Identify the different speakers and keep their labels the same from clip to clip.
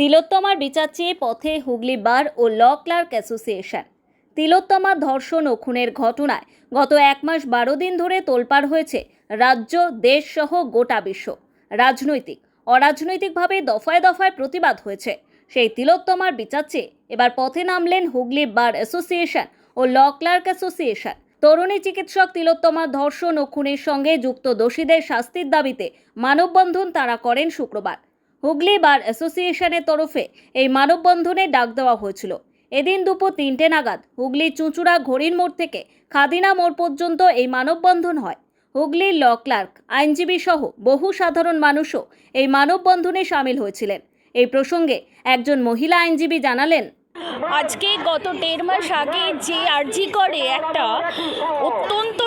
Speaker 1: তিলোত্তমার বিচার চেয়ে পথে হুগলি বার ও ল ক্লার্ক অ্যাসোসিয়েশন। তিলোত্তমা ধর্ষণ ও খুনের ঘটনায় গত এক মাস বারো দিন ধরে তোলপাড় হয়েছে রাজ্য, দেশ সহ গোটা বিশ্ব। রাজনৈতিক, অরাজনৈতিকভাবে দফায় দফায় প্রতিবাদ হয়েছে। সেই তিলোত্তমার বিচার চেয়ে এবার পথে নামলেন হুগলি বার অ্যাসোসিয়েশন ও ল ক্লার্ক অ্যাসোসিয়েশন। তরুণী চিকিৎসক তিলোত্তমা ধর্ষণ ও খুনের সঙ্গে যুক্ত দোষীদের শাস্তির দাবিতে মানববন্ধন তারা করেন শুক্রবার। হুগলি বার অ্যাসোসিয়েশনের তরফে এই মানববন্ধনে ডাক দেওয়া হয়েছিল। এদিন দুপুর তিনটে নাগাদ হুগলি চুঁচুড়া ঘড়ির মোড় থেকে খাদিনা মোড় পর্যন্ত এই মানববন্ধন হয়। হুগলির ল ক্লার্ক, আইনজীবী সহ বহু সাধারণ মানুষও এই মানববন্ধনে সামিল হয়েছিলেন। এই প্রসঙ্গে একজন মহিলা আইনজীবী জানালেন,
Speaker 2: আজকে গত দেড় মাস আগে যে আরজি করে একটা অত্যন্ত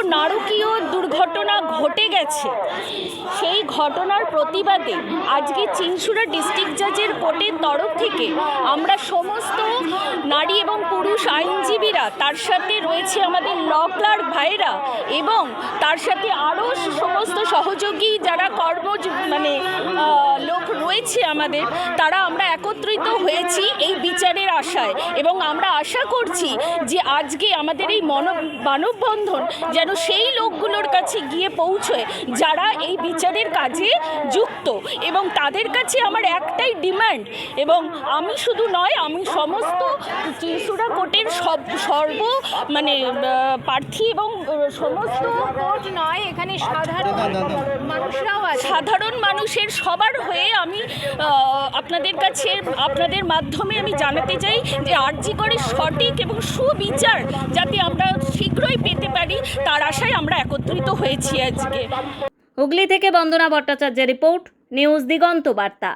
Speaker 2: দুর্ঘটনা ঘটে গেছে। সেই ঘটনার প্রতিবাদে আজকে চিনসুরা ডিস্ট্রিক্ট জাজের কোর্টের তরফ থেকে আমরা সমস্ত নারী এবং পুরুষ আইনজীবীরা, তার সাথে রয়েছে আমাদের ল ক্লার্ক ভাইরা এবং তার সাথে আরও সমস্ত সহযোগী যারা কর্ম মানে লোক রয়েছে আমাদের, তারা আমরা একত্রিত হয়েছি এই বিচারের আশায়। এবং আমরা আশা করছি যে আজকে আমাদের এই মনব মানববন্ধন যেন সেই লোকগুলোর কাছে গিয়ে পৌঁছয় যারা এই বিচারের কাজে যুক্ত। এবং তাদের কাছে আমার একটাই ডিমান্ড এবং আমি শুধু নয় আমি সমস্ত চিনসুরা কোর্টের সব সর্ব মানে প্রার্থী এবং সমস্ত
Speaker 3: কোর্ট নয় এখানে সাধারণ মানুষরাও
Speaker 2: সাধারণ মানুষের সবার হয়ে আমি আপনাদের কাছে আপনাদের মাধ্যমে আমি জানাতে চাই যে আরজি করে সঠিক এবং সুবিচার যাতে আমরা শীঘ্রই পেতে পারি, তার আশায় আমরা একত্রিত হয়েছি আজকে।
Speaker 1: হুগলি থেকে বন্দনা ভট্টাচার্যের রিপোর্ট, নিউজ দিগন্ত বার্তা।